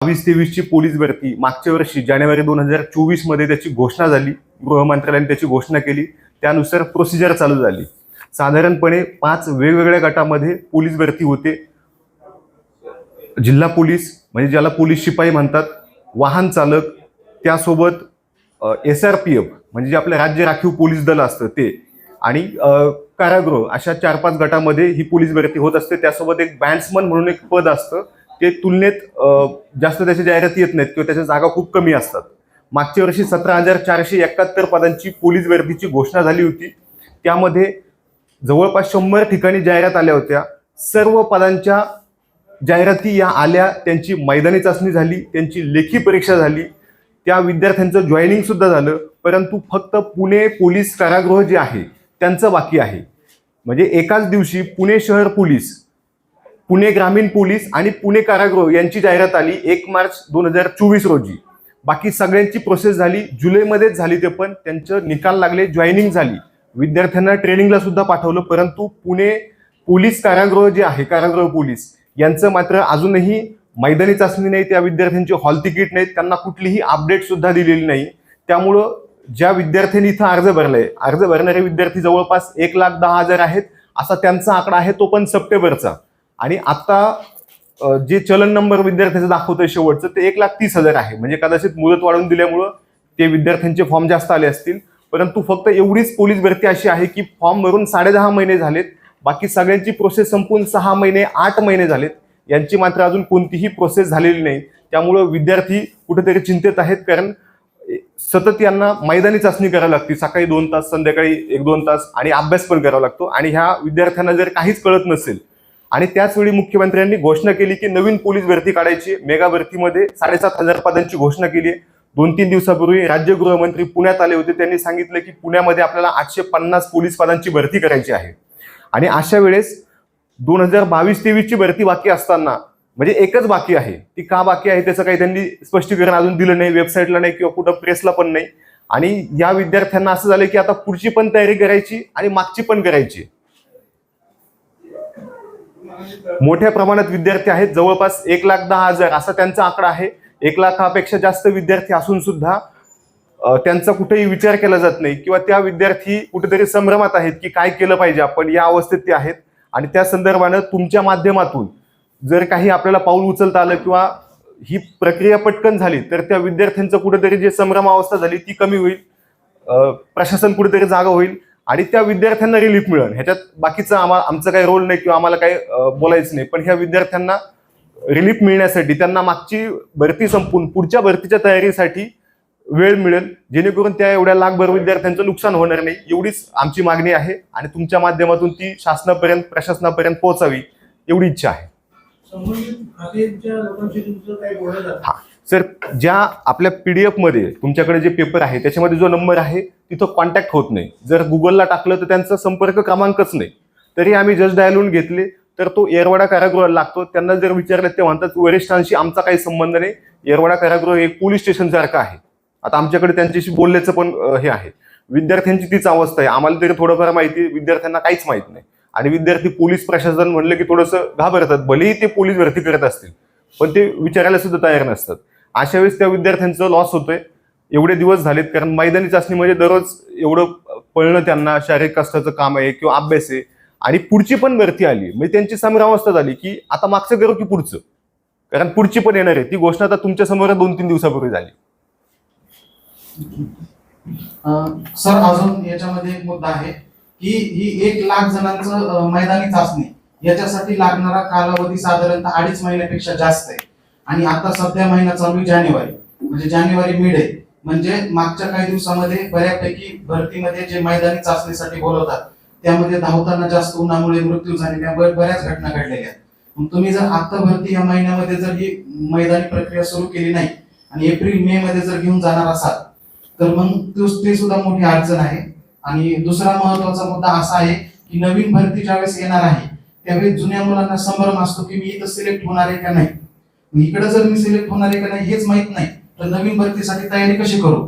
बावीस तेवीसची पोलीस भरती. मागच्या वर्षी जानेवारी दोन हजार चोवीसमध्ये त्याची घोषणा झाली. गृह मंत्रालयाने त्याची घोषणा केली. त्यानुसार प्रोसिजर चालू झाली. साधारणपणे पाच वेगवेगळ्या गटामध्ये पोलीस भरती होते. जिल्हा पोलीस म्हणजे ज्याला पोलीस शिपाई म्हणतात वाहन चालक त्यासोबत एस आर पी एफ म्हणजे जे आपलं राज्य राखीव पोलीस दल असतं ते आणि कारागृह अशा चार पाच गटामध्ये ही पोलीस भरती होत असते. त्यासोबत एक बँड्समन म्हणून एक पद असतं. ते तुलनेत जास्त त्याच्या जाहिराती येत नाहीत किंवा त्याच्या जागा खूप कमी असतात. मागच्या वर्षी सतरा हजार चारशे एकाहत्तर पदांची पोलीस भरतीची घोषणा झाली होती. त्यामध्ये जवळपास शंभर ठिकाणी जाहिरात आल्या होत्या. सर्व पदांच्या जाहिराती या आल्या त्यांची मैदानी चाचणी झाली त्यांची लेखी परीक्षा झाली. त्या विद्यार्थ्यांचं जॉईनिंग सुद्धा झालं. परंतु फक्त पुणे पोलीस कारागृह जे आहे त्यांचं बाकी आहे. म्हणजे एकाच दिवशी पुणे शहर पोलीस पुणे ग्रामीण पोलीस आणि पुणे कारागृह यांची जाहिरात आली एक मार्च दोन हजार चोवीस रोजी. बाकी सगळ्यांची प्रोसेस झाली जुलैमध्येच झाली ते पण त्यांचं निकाल लागले जॉईनिंग झाली. विद्यार्थ्यांना ट्रेनिंगला सुद्धा पाठवलं परंतु पुणे पोलीस कारागृह जे आहे कारागृह पोलीस यांचं मात्र अजूनही मैदानी चाचणी नाही त्या विद्यार्थ्यांची हॉल तिकीट नाहीत त्यांना कुठलीही अपडेट सुद्धा दिलेली नाही. त्यामुळं ज्या विद्यार्थ्यांनी इथं अर्ज भरलाय अर्ज भरणारे विद्यार्थी जवळपास एक लाख दहा हजार आहेत असा त्यांचा आकडा आहे तो पण सप्टेंबरचा. आणि आता जे चलन नंबर विद्यार्थ्याचं दाखवतंय शेवटचं ते एक लाख तीस हजार आहे. म्हणजे कदाचित मुदत वाढवून दिल्यामुळं ते विद्यार्थ्यांचे फॉर्म जास्त आले असतील. परंतु फक्त एवढीच पोलीस भरती अशी आहे की फॉर्म भरून साडेदहा महिने झालेत. बाकी सगळ्यांची प्रोसेस संपून सहा महिने आठ महिने झालेत. यांची मात्र अजून कोणतीही प्रोसेस झालेली नाही. त्यामुळं विद्यार्थी कुठेतरी चिंतेत आहेत कारण सतत यांना मैदानी चाचणी करावी लागते. सकाळी दोन तास संध्याकाळी एक दोन तास आणि अभ्यास पण करावा लागतो. आणि ह्या विद्यार्थ्यांना जर काहीच कळत नसेल आणि त्याचवेळी मुख्यमंत्र्यांनी घोषणा केली की नवीन पोलीस भरती काढायची. मेगा भरतीमध्ये साडेसात हजार पदांची घोषणा केली आहे. दोन तीन दिवसापूर्वी राज्य गृहमंत्री पुण्यात आले होते. त्यांनी सांगितलं की पुण्यामध्ये आपल्याला आठशे पन्नास पोलीस पदांची भरती करायची आहे. आणि अशा वेळेस दोन हजार बावीस तेवीसची भरती बाकी असताना म्हणजे एकच बाकी आहे. ती का बाकी आहे त्याचं काही त्यांनी स्पष्टीकरण अजून दिलं नाही वेबसाईटला नाही किंवा कुठं प्रेसला पण नाही. आणि या विद्यार्थ्यांना असं झालं की आता पुढची पण तयारी करायची आणि मागची पण करायची. मोठ्या प्रमाणात विद्यार्थी आहेत. जवळपास एक लाख दहा हजार असा त्यांचा आकडा आहे. एक लाखापेक्षा जास्त विद्यार्थी असून सुद्धा त्यांचा कुठेही विचार केला जात नाही किंवा त्या विद्यार्थी कुठेतरी संभ्रमात आहेत की काय केलं पाहिजे आपण या अवस्थेत ते आहेत. आणि त्या संदर्भानं तुमच्या माध्यमातून जर काही आपल्याला पाऊल उचलता आलं किंवा ही प्रक्रिया पटकन झाली तर त्या विद्यार्थ्यांचं कुठेतरी जे संभ्रम अवस्था झाली ती कमी होईल. प्रशासन कुठेतरी जागा होईल. आणि त्या विद्यार्थ्यांना रिलीफ मिळेल ह्याच्यात बाकीचं आम्हाला आमचं काही रोल नाही किंवा आम्हाला काही बोलायचं नाही. पण ह्या विद्यार्थ्यांना रिलीफ मिळण्यासाठी त्यांना मागची भरती संपून पुढच्या भरतीच्या तयारीसाठी वेळ मिळेल. जेणेकरून त्या एवढ्या लाखभर विद्यार्थ्यांचं नुकसान होणार नाही. एवढीच आमची मागणी आहे आणि तुमच्या माध्यमातून ती शासनापर्यंत प्रशासनापर्यंत पोहोचावी एवढी इच्छा आहे. हा. सर ज्या आपल्या पी डी एफमध्ये तुमच्याकडे जे पेपर आहे त्याच्यामध्ये जो नंबर आहे तिथं कॉन्टॅक्ट होत नाही. जर गुगलला टाकलं तर त्यांचा संपर्क क्रमांकच नाही. तरी आम्ही जज डायलून घेतले तर तो येरवाडा कारागृहाला लागतो. त्यांना जर विचारलं ते म्हणतात वरिष्ठांशी आमचा काही संबंध नाही. येरवाडा कारागृह एक पोलीस स्टेशन सारखं आहे. आता आमच्याकडे त्यांच्याशी बोलण्याचं पण हे आहे. विद्यार्थ्यांची तीच अवस्था आहे. आम्हाला तरी थोडंफार माहिती विद्यार्थ्यांना काहीच माहीत नाही. आणि विद्यार्थी पोलीस प्रशासन म्हणलं की थोडंसं घाबरतात. भलेही ते पोलीस भरती करत असतील पण ते विचारायला सुद्धा तयार नसतात. अशा वेळेस त्या विद्यार्थ्यांचं लॉस होतोय. एवढे दिवस झालेत कारण मैदानी चाचणी म्हणजे दररोज एवढं पळणं त्यांना शारीरिक कष्टाचं काम आहे किंवा अभ्यास आहे. आणि पुढची पण भरती आली. म्हणजे त्यांची समरावस्था झाली की आता मागचं करू की पुढचं? कारण पुढची पण येणार आहे. ती घोषणा आता तुमच्यासमोर दोन तीन दिवसापूर्वी झाली. सर अजून याच्यामध्ये एक मुद्दा आहे. की ही एक लाख जणांचं मैदानी चाचणी. याच्यासाठी लागणारा कालावधी साधारणतः अडीच महिन्यापेक्षा जास्त आहे. आणि आता सध्या महिना चालू आहे जानेवारी. म्हणजे जानेवारी मिड आहे. म्हणजे मागच्या काही दिवसामध्ये बऱ्यापैकी भरतीमध्ये जे मैदानी चाचणीसाठी बोलवतात त्यामध्ये धावताना जास्त उन्हामुळे मृत्यू झालेल्या बऱ्याच घटना घडलेल्या आहेत. तुम्ही जर आता भरती या महिन्यामध्ये जर ही मैदानी प्रक्रिया सुरू केली नाही आणि एप्रिल मे मध्ये जर घेऊन जाणार असाल तर मग ते सुद्धा मोठी अडचण आहे. आणि दुसरा महत्त्वाचा मुद्दा असा आहे की नवीन भरती ज्यावेळेस येणार आहे त्यावेळेस जुन्या मुलांना संभ्रम असतो की मी इथं सिलेक्ट होणार आहे का नाही. इकडे जर मी सिलेक्ट होणार आहे का नाही हेच माहीत नाही तर नवीन भरतीसाठी तयारी कशी करू?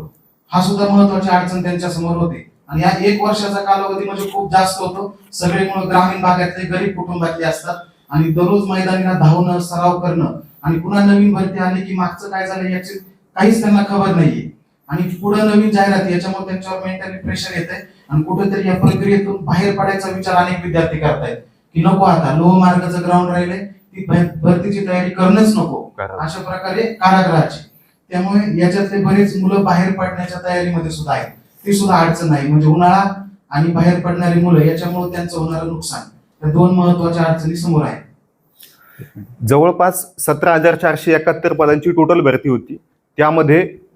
हा सुद्धा महत्वाची अडचण त्यांच्यासमोर होते. आणि या एक वर्षाचा कालावधी म्हणजे खूप जास्त होतो. सगळे मुलं ग्रामीण भागातले गरीब कुटुंबातले असतात. आणि दररोज मैदानीला धावणं सराव करणं आणि पुन्हा नवीन भरती आली की मागचं काय झालं याची काहीच त्यांना खबर नाहीये. आणि पुढे नवीन जाहिरात याच्यामुळे त्यांच्यावर मेंटली प्रेशर येत आहे आणि कुठेतरी या प्रक्रियेतून बाहेर पडायचा विचार अनेक विद्यार्थी करतायत की नको आता लोह मार्गाचं ग्राउंड राहिले ती भर- भरतीची तयारी करणंच नको. अशा प्रकारे कारागृहाची. त्यामुळे याच्यातले बरेच मुलं बाहेर पडण्याच्या तयारीमध्ये सुद्धा आहेत. ती सुद्धा अडचण नाही. म्हणजे उन्हाळा आणि बाहेर पडणारी मुलं याच्यामुळे त्यांचं होणारं नुकसान. या दोन महत्त्वाच्या अडचणी समोर आहेत. जवळपास सतरा हजार चारशे एकाहत्तर पदांची टोटल भरती होती. त्यामध्ये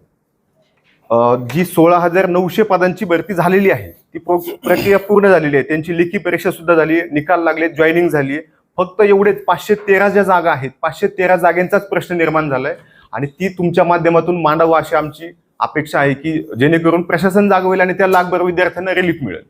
जी सोळा हजार नऊशे पदांची भरती झालेली आहे ती प्रक्रिया पूर्ण झालेली आहे. त्यांची लेखी परीक्षा सुद्धा झाली आहे निकाल लागले जॉईनिंग झाली आहे. फक्त एवढेच पाचशे तेरा ज्या जागा आहेत पाचशे तेरा जागेंचाच प्रश्न निर्माण झालाय. आणि ती तुमच्या माध्यमातून मांडावं अशी आमची अपेक्षा आहे की जेणेकरून प्रशासन जागवेल होईल आणि त्या लाखभर विद्यार्थ्यांना रिलीफ मिळेल.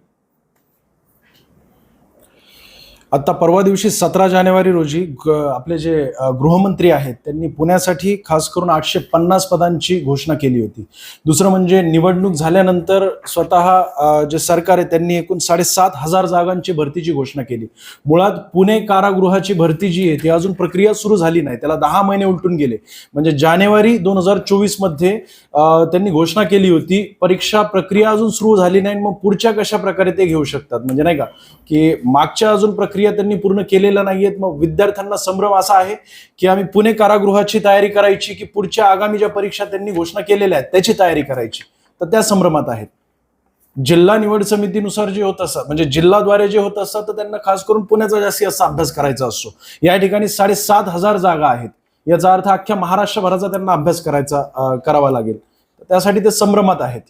आता परवा दिवशी सतरा जानेवारी रोजी आपले जे गृहमंत्री आहेत त्यांनी पुण्यासाठी खास करून आठशे पन्नास पदांची घोषणा केली होती. दुसरं म्हणजे निवडणूक झाल्यानंतर स्वतः जे सरकार आहे त्यांनी एकूण साडेसात हजार जागांची भरतीची घोषणा केली. मुळात पुणे कारागृहाची भरती जी आहे ती अजून प्रक्रिया सुरू झाली नाही. त्याला दहा महिने उलटून गेले. म्हणजे जानेवारी दोन हजार चोवीसमध्ये त्यांनी घोषणा केली होती परीक्षा प्रक्रिया अजून सुरू झाली नाही मग पुढच्या कशा प्रकारे ते घेऊ शकतात? म्हणजे नाही का? की मागच्या अजून प्रक्रिया त्यांनी पूर्ण केलेल्या नाहीयेत. मग विद्यार्थ्यांना संभ्रम असा आहे की आम्ही पुणे कारागृहाची तयारी करायची की पुढच्या आगामी ज्या परीक्षा त्यांनी घोषणा केलेल्या आहेत त्याची तयारी करायची. तर त्या संभ्रमात आहेत. जिल्हा निवड समितीनुसार जे होत असतात म्हणजे जिल्हाद्वारे जे होत असतात तर त्यांना खास करून पुण्याचा जास्ती असा अभ्यास करायचा असतो. या ठिकाणी साडेसात हजार जागा आहेत. याचा अर्थ अख्ख्या महाराष्ट्रभराचा त्यांना अभ्यास करायचा करावा लागेल. त्यासाठी ते संभ्रमात आहेत.